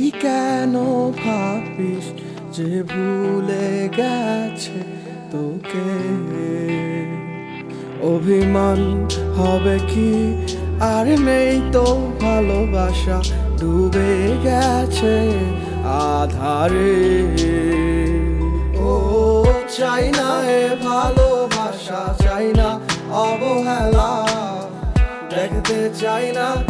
তুই কেন ভাবিস যে ভুলে গেছে তোকে? অভিমান হবে কি? আর নেই তো ভালোবাসা, ডুবে গেছে আধারে। ও, চাই না এ ভালোবাসা, চাই না অবহেলা। দেখতে চাই না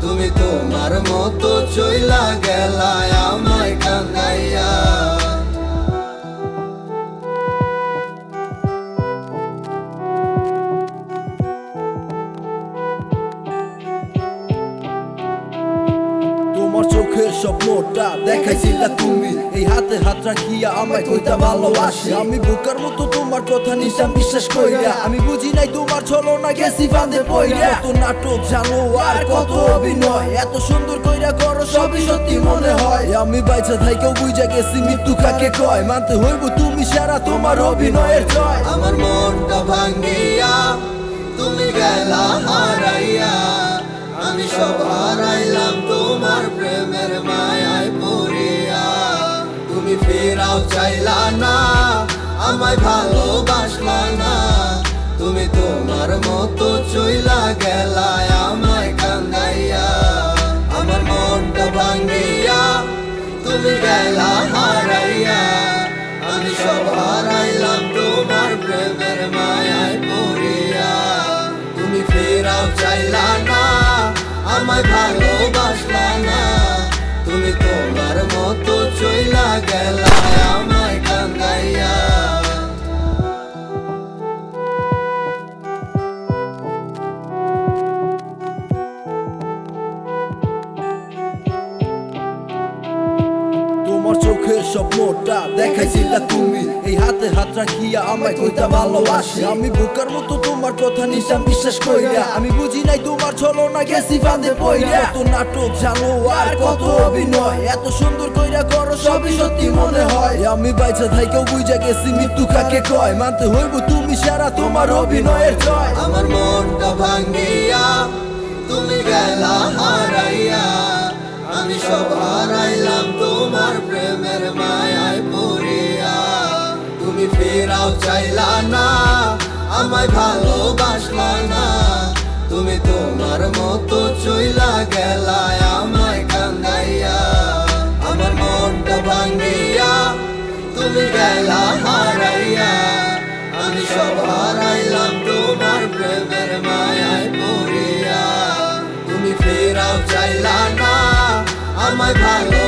তুমি তোমার মতো চইলা গেলায় আমায় কান্দাইয়া তোমার চোখের স্বপ্নটা দেখাইছিলা তুমি। এই হাতে হাত রাখিয়া আমায় কইতা ভালোবাসি। আমি বুকার মতো তোমার কথা নিশাম বিশ্বাস কইরা আমি বুঝি নাই তোমার ছলো না গেছি বাঁধে পইরা। কত নাটক জানো আর কত অভিনয়। এত সুন্দর কইরা করো সবই সত্যি মনে হয়। আমি বাইচা থাইকেও বুঝা গেছি, মৃত্যু কাকে কয়? মানতে হইব তুমি সারা তোমার অভিনয়ের জয়। আমার মনটা ভাঙ্গিয়া তুমি গেলা হারাইয়া। সব হারাইলাম তোমার প্রেমের মায়ায় পড়িয়া। তুমি ফেরাও চাইলা না আমায় ভালোবাসলা আমায় ভালোবাসলা না। তুমি তোমার মতো চইলা গেলা চোখের স্বপ্নটা দেখাইছিলা তুমি। এই হাতে হাত রাখিয়া আমায় কইতা ভালোবাসি। আমি বুকার মতো তোমার কথা নিশাম বিশ্বাস কইরা আমি বুঝি নাই তোমার ছলো না গেছি বাঁধে পইরা। কত নাটক জানো আর কত অভিনয়। এত সুন্দর কইরা করো সবই সত্যি মনে হয়। আমি বাইচা থাইকেও বুঝা গেছি মৃত্যু কাকে কয়। মানতে হইব তুমি সারা তোমার অভিনয়ের জয়। আমার মনটা ভাঙ্গিয়া তুমি গেলা হারাইয়া। আমি সব হারাইলাম তোমার প্রেমের মায়ায় পড়িয়া, তুমি ফেরাও চাইলা না, আমায় ভালোবাসলা না। তুমি তোমার মতো চইলা গেলা, আমায় কান্দাইয়া, আমার মনটা ভাঙ্গিয়া, তুমি গেলা হারাইয়া। আমি সব হারাইলাম তোমার প্রেমের মায়ায় পড়িয়া। তুমি ফেরাও চাইলা না, আমায় ভালোবাসলা